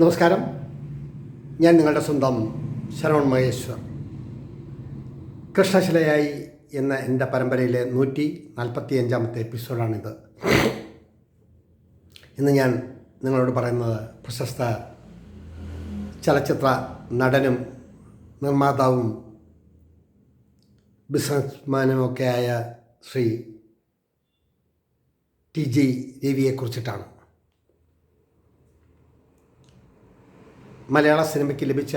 നമസ്കാരം. ഞാൻ നിങ്ങളുടെ സ്വന്തം ശരവൺ മഹേശ്വർ. കൃഷ്ണശിലയായി എന്ന എന്റെ പരമ്പരയിലെ നൂറ്റി നാൽപ്പത്തി അഞ്ചാമത്തെ എപ്പിസോഡാണിത്. ഇന്ന് ഞാൻ നിങ്ങളോട് പറയുന്നത് പ്രശസ്ത ചലച്ചിത്ര നടനും നിർമ്മാതാവും ബിസിനസ്മാനുമൊക്കെയായ ശ്രീ ടി ജി രവിയെക്കുറിച്ചിട്ടാണ്. മലയാള സിനിമയ്ക്ക് ലഭിച്ച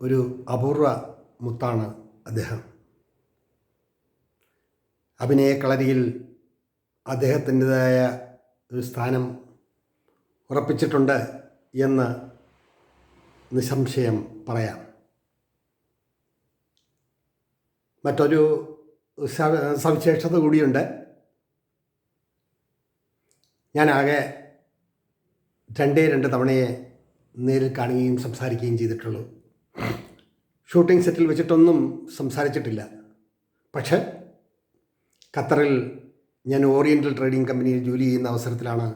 ഒരു അപൂർവ മുത്താണ് അദ്ദേഹം. അഭിനയ കളരിയിൽ അദ്ദേഹത്തിന്റെതായ ഒരു സ്ഥാനം ഉറപ്പിച്ചിട്ടുണ്ട് എന്ന് നിസംശയം പറയാം. മറ്റൊരു സവിശേഷത കൂടിയുണ്ട്. ഞാനാകെ രണ്ടേ രണ്ട് തവണയെ നേരിൽ കാണുകയും സംസാരിക്കുകയും ചെയ്തിട്ടുള്ളൂ. ഷൂട്ടിംഗ് സെറ്റിൽ വെച്ചിട്ടൊന്നും സംസാരിച്ചിട്ടില്ല. പക്ഷേ ഖത്തറിൽ ഞാൻ ഓറിയന്റൽ ട്രേഡിംഗ് കമ്പനിയിൽ ജോലി ചെയ്യുന്ന അവസരത്തിലാണ്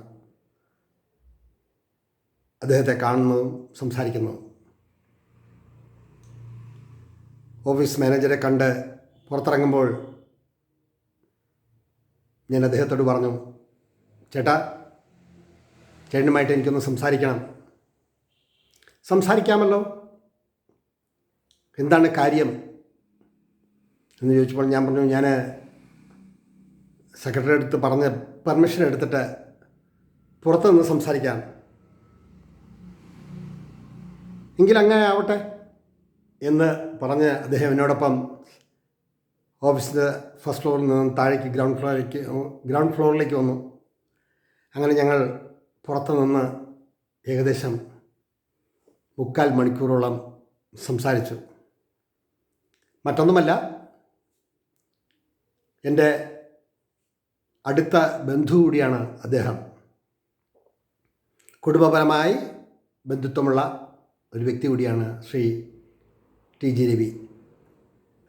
അദ്ദേഹത്തെ കാണുന്നതും സംസാരിക്കുന്നതും. ഓഫീസ് മാനേജരെ കണ്ട് പുറത്തിറങ്ങുമ്പോൾ ഞാൻ അദ്ദേഹത്തോട് പറഞ്ഞു ചേട്ടാ ചേട്ടനുമായിട്ട് എനിക്കൊന്ന് സംസാരിക്കണം. സംസാരിക്കാമല്ലോ? എന്താണ് കാര്യം? എന്ന് ചോദിച്ചപ്പോൾ ഞാൻ പറഞ്ഞു ഞാൻ സെക്രട്ടറി അടുത്ത് പറഞ്ഞ് പെർമിഷൻ എടുത്തിട്ട് പുറത്ത് നിന്ന് സംസാരിക്കാം. എങ്കിൽ അങ്ങനെ ആവട്ടെ എന്ന് പറഞ്ഞ് അദ്ദേഹം എന്നോടൊപ്പം ഓഫീസിന്റെ ഫസ്റ്റ് ഫ്ലോറിൽ നിന്ന് താഴേക്ക് ഗ്രൗണ്ട് ഫ്ലോറിലേക്ക് ഗ്രൗണ്ട് ഫ്ലോറിലേക്ക് വന്നു. അങ്ങനെ ഞങ്ങൾ പുറത്ത് നിന്ന് ഏകദേശം മുക്കാൽ മണിക്കൂറോളം സംസാരിച്ചു. മറ്റൊന്നുമല്ല എന്റെ അടുത്ത ബന്ധു കൂടിയാണ് അദ്ദേഹം. കുടുംബപരമായി ബന്ധുത്വമുള്ള ഒരു വ്യക്തി കൂടിയാണ് ശ്രീ ടി ജി രവി.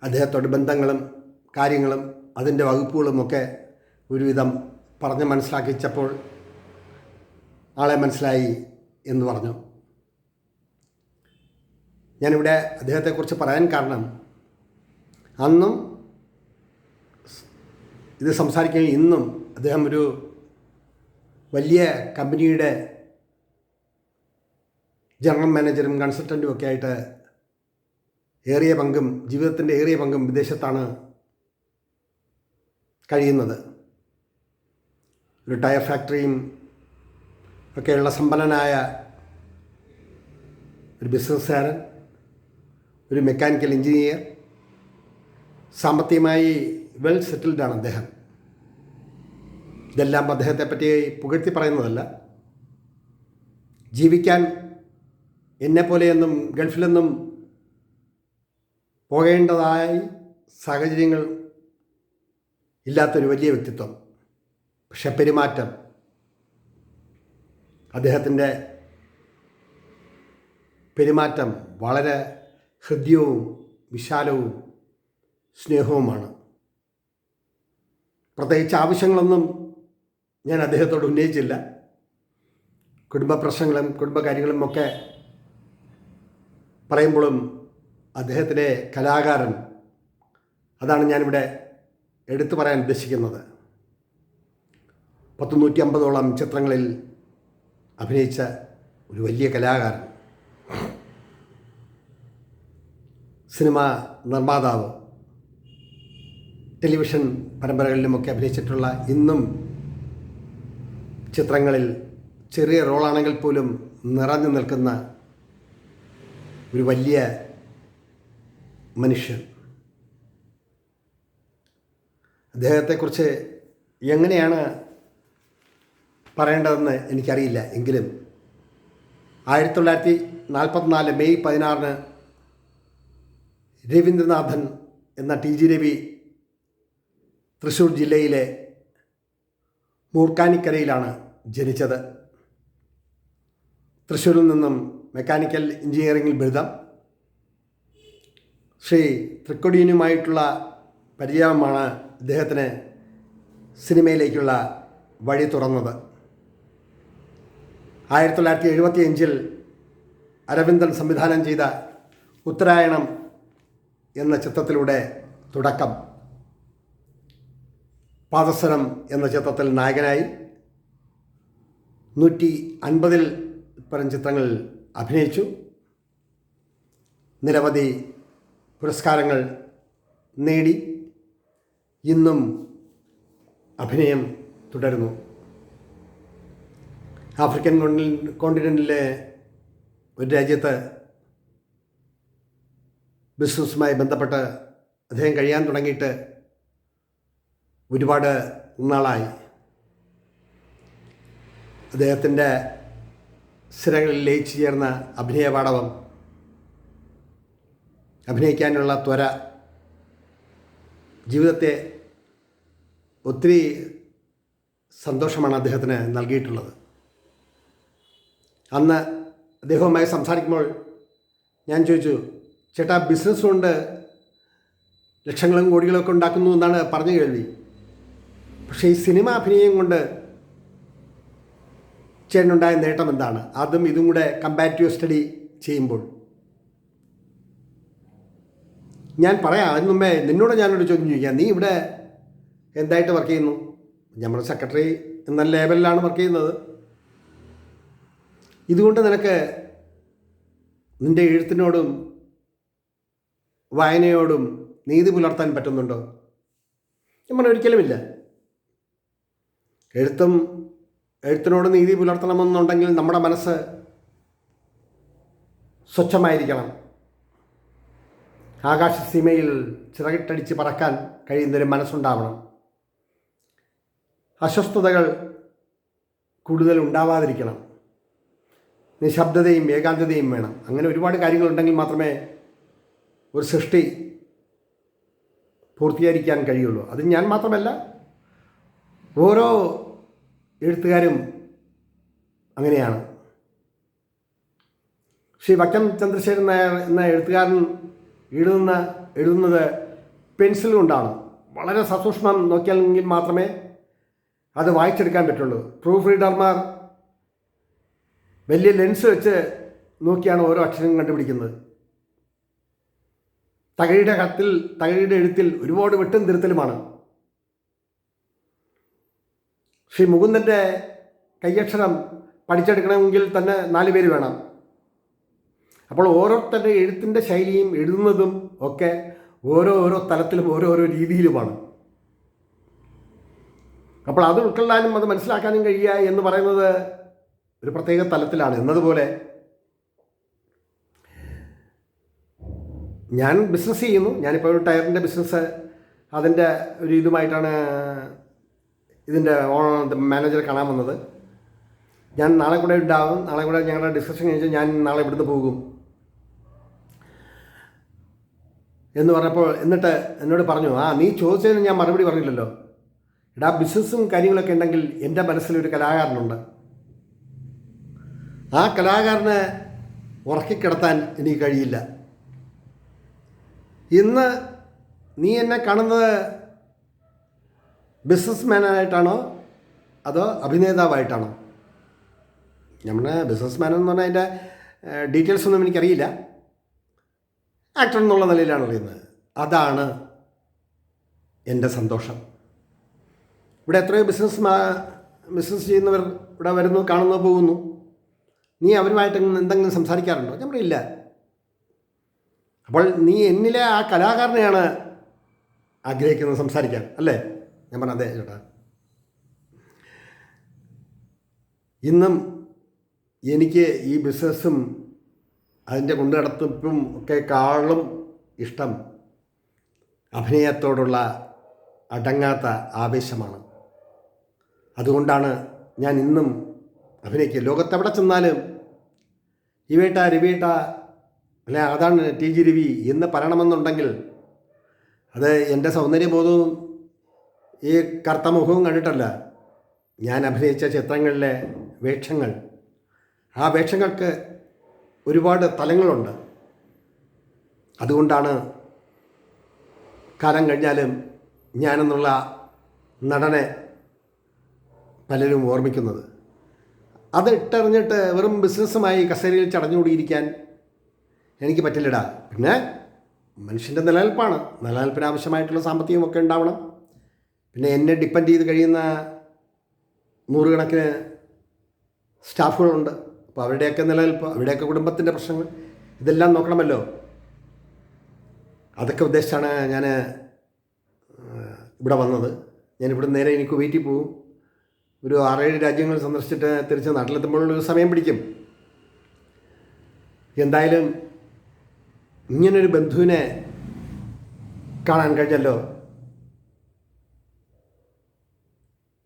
അദ്ദേഹത്തോട് ബന്ധങ്ങളും കാര്യങ്ങളും അതിന്റെ വകുപ്പുകളുമൊക്കെ ഒരുവിധം പറഞ്ഞ് മനസ്സിലാക്കിച്ചപ്പോൾ ആളെ മനസ്സിലായി എന്ന് പറഞ്ഞു. ഞാനിവിടെ അദ്ദേഹത്തെക്കുറിച്ച് പറയാൻ കാരണം അന്നും ഇത് സംസാരിക്കുക ഇന്നും അദ്ദേഹം ഒരു വലിയ കമ്പനിയുടെ ജനറൽ മാനേജറും കൺസൾട്ടന്റും ഒക്കെ ആയിട്ട് ഏറിയ പങ്കും ജീവിതത്തിന്റെ ഏറിയ പങ്കും വിദേശത്താണ് കഴിയുന്നത്. ഒരു ടയർ ഫാക്ടറിയും ഒക്കെയുള്ള സമ്പന്നനായ ഒരു ബിസിനസ്സുകാരൻ. ഒരു മെക്കാനിക്കൽ എഞ്ചിനീയർ സാമ്പത്തികമായി വെൽ സെറ്റിൽഡ് സെറ്റിൽഡാണ് അദ്ദേഹം. ഇതെല്ലാം അദ്ദേഹത്തെ പറ്റി പുകഴ്ത്തി പറയുന്നതല്ല. ജീവിക്കാൻ എന്നെപ്പോലെയൊന്നും ഗൾഫിലൊന്നും പോകേണ്ടതായി സാഹചര്യങ്ങൾ ഇല്ലാത്തൊരു വലിയ വ്യക്തിത്വം. പക്ഷെ പെരുമാറ്റം അദ്ദേഹത്തിന്റെ പെരുമാറ്റം വളരെ ഹൃദ്യവും വിശാലവും സ്നേഹവുമാണ്. പ്രത്യേകിച്ച് ആവശ്യങ്ങളൊന്നും ഞാൻ അദ്ദേഹത്തോട് ഉന്നയിച്ചില്ല. കുടുംബ പ്രശ്നങ്ങളും കുടുംബകാര്യങ്ങളും ഒക്കെ പറയുമ്പോഴും അദ്ദേഹത്തിലെ കലാകാരൻ അതാണ് ഞാനിവിടെ എടുത്തു പറയാൻ ഉദ്ദേശിക്കുന്നത്. പത്ത് നൂറ്റി അമ്പതോളം ചിത്രങ്ങളിൽ അഭിനയിച്ച ഒരു വലിയ കലാകാരൻ. സിനിമ നിർമ്മാതാവ് ടെലിവിഷൻ പരമ്പരകളിലുമൊക്കെ അഭിനയിച്ചിട്ടുള്ള ഇന്നും ചിത്രങ്ങളിൽ ചെറിയ റോളാണെങ്കിൽ പോലും നിറഞ്ഞു നിൽക്കുന്ന ഒരു വലിയ മനുഷ്യൻ. അദ്ദേഹത്തെക്കുറിച്ച് എങ്ങനെയാണ് പറയേണ്ടതെന്ന് എനിക്കറിയില്ല. എങ്കിലും ആയിരത്തി തൊള്ളായിരത്തി നാൽപ്പത്തിനാല് മെയ് പതിനാറിന് രവീന്ദ്രനാഥൻ എന്ന ടി ജി രവി തൃശ്ശൂർ ജില്ലയിലെ മൂർക്കാനിക്കരയിലാണ് ജനിച്ചത്. തൃശ്ശൂരിൽ നിന്നും മെക്കാനിക്കൽ എഞ്ചിനീയറിംഗിൽ ബിരുദം. ശ്രീ തൃക്കൊടിയനുമായിട്ടുള്ള പരിചയമാണ് ഇദ്ദേഹത്തിന് സിനിമയിലേക്കുള്ള വഴി തുറന്നത്. ആയിരത്തി തൊള്ളായിരത്തി എഴുപത്തി അഞ്ചിൽ അരവിന്ദൻ സംവിധാനം ചെയ്ത ഉത്തരായണം എന്ന ചിത്രത്തിലൂടെ തുടക്കം. പാദസനം എന്ന ചിത്രത്തിൽ നായകനായി നൂറ്റി അൻപതിൽ പരം ചിത്രങ്ങളിൽ അഭിനയിച്ചു. നിരവധി പുരസ്കാരങ്ങൾ നേടി. ഇന്നും അഭിനയം തുടരുന്നു. ആഫ്രിക്കൻ കോണ്ടി- കോണ്ടിനെന്റിലെ ഒരു രാജ്യത്ത് ബിസിനസ്സുമായി ബന്ധപ്പെട്ട് അദ്ദേഹം കഴിയാൻ തുടങ്ങിയിട്ട് ഒരുപാട് നാളായി. അദ്ദേഹത്തിന്റെ സ്ഥിരങ്ങളിൽ ലയിച്ചു ചേർന്ന അഭിനയ പാടവം അഭിനയിക്കാനുള്ള ത്വര ജീവിതത്തെ ഒത്തിരി സന്തോഷമാണ് അദ്ദേഹത്തിന് നൽകിയിട്ടുള്ളത്. അന്ന് അദ്ദേഹവുമായി സംസാരിക്കുമ്പോൾ ഞാൻ ചോദിച്ചു ചേട്ടാ ബിസിനസ് കൊണ്ട് ലക്ഷങ്ങളും കോടികളൊക്കെ ഉണ്ടാക്കുന്നു എന്നാണ് പറഞ്ഞു കേൾവി. പക്ഷേ ഈ സിനിമ അഭിനയം കൊണ്ട് ചേട്ടനുണ്ടായ നേട്ടം എന്താണ്? അതും ഇതും കൂടെ കമ്പാരിറ്റീവ് സ്റ്റഡി ചെയ്യുമ്പോൾ. ഞാൻ പറയാം അതിന് മുമ്പേ നിന്നോട് ഞാനൊരു ചോദ്യം ചോദിക്കാം. നീ ഇവിടെ എന്തായിട്ട് വർക്ക് ചെയ്യുന്നു? നമ്മുടെ സെക്രട്ടറി എന്ന ലേബലിലാണ് വർക്ക് ചെയ്യുന്നത്. ഇതുകൊണ്ട് നിനക്ക് നിന്റെ എഴുത്തിനോടും വായനയോടും നീതി പുലർത്താൻ പറ്റുന്നുണ്ടോ? ഞാൻ പറഞ്ഞു ഒരിക്കലുമില്ല. എഴുത്തും എഴുത്തിനോട് നീതി പുലർത്തണമെന്നുണ്ടെങ്കിൽ നമ്മുടെ മനസ്സ് സ്വച്ഛമായിരിക്കണം. ആകാശസീമയിൽ ചിറകിട്ടടിച്ച് പറക്കാൻ കഴിയുന്നൊരു മനസ്സുണ്ടാവണം. അസ്വസ്ഥതകൾ കൂടുതൽ ഉണ്ടാവാതിരിക്കണം. നിശബ്ദതയും ഏകാന്തതയും വേണം. അങ്ങനെ ഒരുപാട് കാര്യങ്ങളുണ്ടെങ്കിൽ മാത്രമേ ഒരു സൃഷ്ടി പൂർത്തീകരിക്കാൻ കഴിയുള്ളൂ. അത് ഞാൻ മാത്രമല്ല ഓരോ എഴുത്തുകാരും അങ്ങനെയാണ്. ശ്രീ വക്കം ചന്ദ്രശേഖരൻ നായർ എന്ന എഴുത്തുകാരൻ എഴുതുന്ന എഴുതുന്നത് പെൻസിൽ കൊണ്ടാണ്. വളരെ സസൂക്ഷ്മം നോക്കിയാലെങ്കിൽ മാത്രമേ അത് വായിച്ചെടുക്കാൻ പറ്റുള്ളൂ. പ്രൂഫ് റീഡർമാർ വലിയ ലെൻസ് വെച്ച് നോക്കിയാണ് ഓരോ അക്ഷരം കണ്ടുപിടിക്കുന്നത്. തകഴിയുടെ കത്തിൽ തകഴിയുടെ എഴുത്തിൽ ഒരുപാട് വെട്ടും തിരുത്തലുമാണ്. ശ്രീ മുകുന്ദന്റെ കയ്യക്ഷരം പഠിച്ചെടുക്കണമെങ്കിൽ തന്നെ നാല് പേര് വേണം. അപ്പോൾ ഓരോരുത്തരുടെ എഴുത്തിന്റെ ശൈലിയും എഴുതുന്നതും ഒക്കെ ഓരോ ഓരോ തലത്തിലും ഓരോരോ രീതിയിലുമാണ്. അപ്പോൾ അത് ഉൾക്കൊള്ളാനും അത് മനസ്സിലാക്കാനും കഴിയുക എന്ന് പറയുന്നത് ഒരു പ്രത്യേക തലത്തിലാണ്. എന്നതുപോലെ ഞാൻ ബിസിനസ് ചെയ്യുന്നു. ഞാനിപ്പോൾ ഒരു ടയറിന്റെ ബിസിനസ് അതിന്റെ ഒരു ഇതുമായിട്ടാണ് ഇതിന്റെ മാനേജറെ കാണാൻ വന്നത്. ഞാൻ നാളെ കൂടെ ഉണ്ടാവും. നാളെ കൂടെ ഞങ്ങളുടെ ഡിസ്കഷൻ കഴിഞ്ഞ് ഞാൻ നാളെ ഇവിടുന്ന് പോകും. എന്ന് പറഞ്ഞപ്പോൾ എന്നിട്ട് എന്നോട് പറഞ്ഞു ആ നീ ചോദിച്ചതിന് ഞാൻ മറുപടി പറഞ്ഞില്ലല്ലോ. എടാ ബിസിനസ്സും കാര്യങ്ങളൊക്കെ ഉണ്ടെങ്കിൽ എന്റെ മനസ്സിലൊരു കലാകാരനുണ്ട്. ആ കലാകാരനെ ഉറക്കിക്കിടത്താൻ എനിക്ക് കഴിയില്ല. ഇന്ന് നീ എന്നെ കാണുന്നത് ബിസിനസ് മാനായിട്ടാണോ അതോ അഭിനേതാവായിട്ടാണോ? നമ്മുടെ ബിസിനസ് മാൻ എന്ന് പറഞ്ഞാൽ അതിന്റെ ഡീറ്റെയിൽസ് ഒന്നും എനിക്കറിയില്ല. ആക്ടർ എന്നുള്ള നിലയിലാണ് അറിയുന്നത്. അതാണ് എന്റെ സന്തോഷം. ഇവിടെ എത്രയോ ബിസിനസ് ബിസിനസ് ചെയ്യുന്നവർ ഇവിടെ വരുന്നു കാണുന്നു പോകുന്നു. നീ അവരുമായിട്ട് എന്തെങ്കിലും സംസാരിക്കാറുണ്ടോ? ഞാൻ പറയില്ല. അപ്പോൾ നീ എന്നിലെ ആ കലാകാരനെയാണ് ആഗ്രഹിക്കുന്നത് സംസാരിക്കാൻ അല്ലേ? ഞാൻ പറഞ്ഞ അതെ ചേട്ടാ. ഇന്നും എനിക്ക് ഈ ബിസിനസ്സും അതിന്റെ കൊണ്ടുനടത്തിപ്പും ഒക്കെ കാളും ഇഷ്ടം അഭിനയത്തോടുള്ള അടങ്ങാത്ത ആവേശമാണ്. അതുകൊണ്ടാണ് ഞാൻ ഇന്നും അഭിനയിക്കുക. ലോകത്തെവിടെ ചെന്നാലും ഇവേട്ട രവിയേട്ട അല്ലെ? അതാണ് ടി ജി രവി എന്ന് പറയണമെന്നുണ്ടെങ്കിൽ അത് എന്റെ സൗന്ദര്യബോധവും ഈ കറുത്ത മുഖവും കണ്ടിട്ടല്ല. ഞാൻ അഭിനയിച്ച ചിത്രങ്ങളിലെ വേഷങ്ങൾ. ആ വേഷങ്ങൾക്ക് ഒരുപാട് തലങ്ങളുണ്ട്. അതുകൊണ്ടാണ് കാലം കഴിഞ്ഞാലും ഞാനെന്നുള്ള നടനെ പലരും ഓർമ്മിക്കുന്നത്. അത് ഇട്ടറിഞ്ഞിട്ട് വെറും ബിസിനസ്സുമായി കസേരയിൽ ചടഞ്ഞുകൂടിയിരിക്കാൻ എനിക്ക് പറ്റില്ലടാ. പിന്നെ മനുഷ്യന്റെ നിലനിൽപ്പാണ്. നിലനിൽപ്പിന് ആവശ്യമായിട്ടുള്ള സാമ്പത്തികമൊക്കെ ഉണ്ടാവണം. പിന്നെ എന്നെ ഡിപ്പെൻഡ് ചെയ്ത് കഴിയുന്ന നൂറുകണക്കിന് സ്റ്റാഫുകളുണ്ട്. അപ്പോൾ അവരുടെയൊക്കെ നിലനിൽപ്പ് അവരുടെയൊക്കെ കുടുംബത്തിന്റെ പ്രശ്നങ്ങൾ ഇതെല്ലാം നോക്കണമല്ലോ. അതൊക്കെ ഉദ്ദേശിച്ചാണ് ഞാൻ ഇവിടെ വന്നത്. ഞാൻ നേരെ എനിക്ക് കുവൈറ്റിൽ പോകും. ഒരു ആറേഴ് രാജ്യങ്ങൾ സന്ദർശിച്ചിട്ട് തിരിച്ച് നാട്ടിലെത്തുമ്പോഴൊരു സമയം പിടിക്കും. എന്തായാലും ഇങ്ങനൊരു ബന്ധുവിനെ കാണാൻ കഴിഞ്ഞല്ലോ.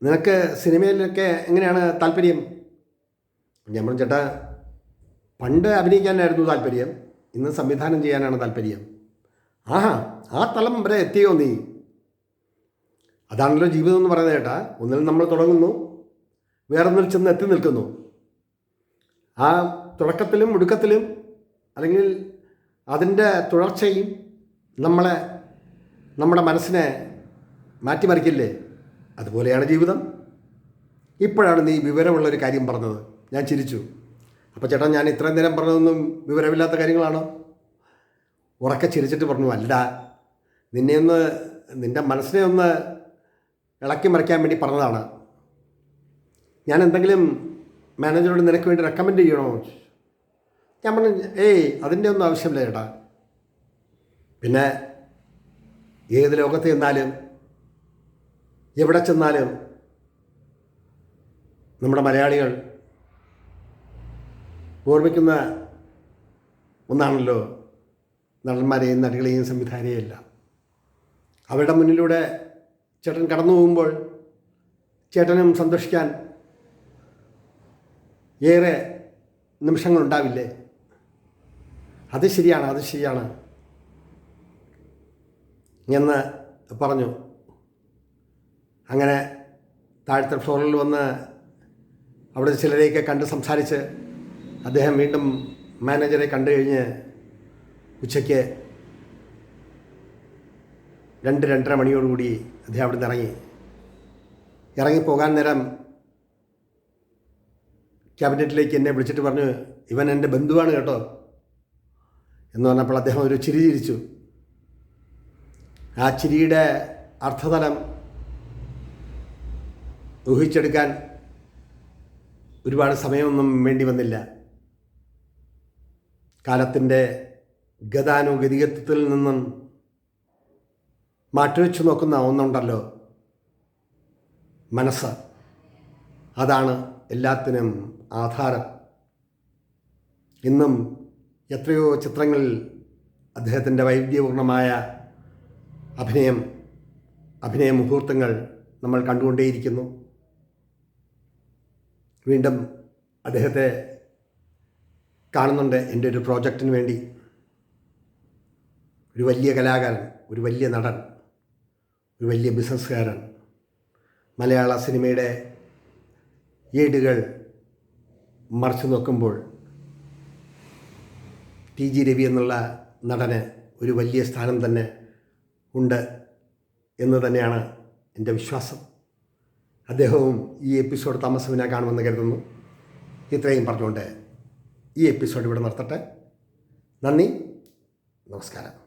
നിനക്ക് സിനിമയിലൊക്കെ എങ്ങനെയാണ് താല്പര്യം? ഞാൻ ചേട്ടാ പണ്ട് അഭിനയിക്കാനായിരുന്നു താല്പര്യം. ഇന്ന് സംവിധാനം ചെയ്യാനാണ് താല്പര്യം. ആഹാ ആ തലം വരെ എത്തിയോ നീ? അതാണല്ലോ ജീവിതം എന്ന് പറയുന്നത് ചേട്ടാ. ഒന്നിൽ നമ്മൾ തുടങ്ങുന്നു വേറെ ഒന്നിൽ ചെന്ന് എത്തി നിൽക്കുന്നു. ആ തുടക്കത്തിലും ഒടുക്കത്തിലും അല്ലെങ്കിൽ അതിന്റെ തുടർച്ചയും നമ്മളെ നമ്മുടെ മനസ്സിനെ മാറ്റിമറിക്കില്ലേ? അതുപോലെയാണ് ജീവിതം. ഇപ്പോഴാണ് നീ വിവരമുള്ളൊരു കാര്യം പറഞ്ഞത്. ഞാൻ ചിരിച്ചു. അപ്പോൾ ചേട്ടാ ഞാൻ ഇത്രയും നേരം പറഞ്ഞതൊന്നും വിവരമില്ലാത്ത കാര്യങ്ങളാണോ? ഉറക്കെ ചിരിച്ചിട്ട് പറഞ്ഞു അല്ല നിന്നെ ഒന്ന് നിന്റെ മനസ്സിനെ ഒന്ന് ഇളക്കി മറിക്കാൻ വേണ്ടി പറഞ്ഞതാണ്. ഞാൻ എന്തെങ്കിലും മാനേജറോട് നിനക്ക് വേണ്ടി റെക്കമെൻഡ് ചെയ്യണോ? ഞാൻ പറഞ്ഞു ഏയ് അതിന്റെ ഒന്നും ആവശ്യമില്ല ചേട്ടാ. പിന്നെ ഏത് ലോകത്ത് ചെന്നാലും എവിടെ ചെന്നാലും നമ്മുടെ മലയാളികൾ ഓർമ്മിക്കുന്ന ഒന്നാണല്ലോ നടന്മാരെയും നടികളെയും സംവിധാനയെയും എല്ലാം അവരുടെ മുന്നിലൂടെ ചേട്ടൻ കടന്നു പോകുമ്പോൾ ചേട്ടനും സന്തോഷിക്കാൻ ഏറെ നിമിഷങ്ങളുണ്ടാവില്ലേ? അത് ശരിയാണ് അത് ശരിയാണ്. എന്ന് പറഞ്ഞു. അങ്ങനെ താഴത്തെ ഫ്ലോറിൽ വന്ന് അവിടെ ചിലരെയൊക്കെ കണ്ട് സംസാരിച്ച് അദ്ദേഹം വീണ്ടും മാനേജറെ കണ്ടു കഴിഞ്ഞ് ഉച്ചയ്ക്ക് രണ്ട് രണ്ടര മണിയോടുകൂടി അദ്ദേഹം അവിടെ നിന്ന് ഇറങ്ങി. ഇറങ്ങിപ്പോകാൻ നേരം ക്യാബിനറ്റിലേക്ക് എന്നെ വിളിച്ചിട്ട് പറഞ്ഞു ഇവൻ എന്റെ ബന്ധുവാണ് കേട്ടോ. എന്ന് പറഞ്ഞപ്പോൾ അദ്ദേഹം ഒരു ചിരി ചിരിച്ചു. ആ ചിരിയുടെ അർത്ഥതലം ഊഹിച്ചെടുക്കാൻ ഒരുപാട് സമയമൊന്നും വേണ്ടി വന്നില്ല. കാലത്തിന്റെ ഗതാനുഗതികത്വത്തിൽ നിന്നും മാറ്റിവെച്ചു നോക്കുന്ന ഒന്നുണ്ടല്ലോ മനസ്സ്. അതാണ് എല്ലാത്തിനും ആധാരം. ഇന്നും എത്രയോ ചിത്രങ്ങളിൽ അദ്ദേഹത്തിന്റെ വൈവിധ്യപൂർണമായ അഭിനയം അഭിനയ മുഹൂർത്തങ്ങൾ നമ്മൾ കണ്ടുകൊണ്ടേയിരിക്കുന്നു. വീണ്ടും അദ്ദേഹത്തെ കാണുന്നുണ്ട് എന്റെ ഒരു പ്രോജക്റ്റിന് വേണ്ടി. ഒരു വലിയ കലാകാരൻ ഒരു വലിയ നടൻ ഒരു വലിയ ബിസിനസ്സുകാരൻ മലയാള സിനിമയുടെ ഏടുകൾ മറിച്ചു നോക്കുമ്പോൾ ടി ജി രവി എന്നുള്ള നടന് ഒരു വലിയ സ്ഥാനം തന്നെ ഉണ്ട് എന്ന് തന്നെയാണ് എന്റെ വിശ്വാസം. അദ്ദേഹവും ഈ എപ്പിസോഡ് താമസവിനെ കാണുമെന്ന് കരുതുന്നു. ഇത്രയും പറഞ്ഞുകൊണ്ട് ഈ എപ്പിസോഡ് ഇവിടെ നിർത്തട്ടെ. നന്ദി. നമസ്കാരം.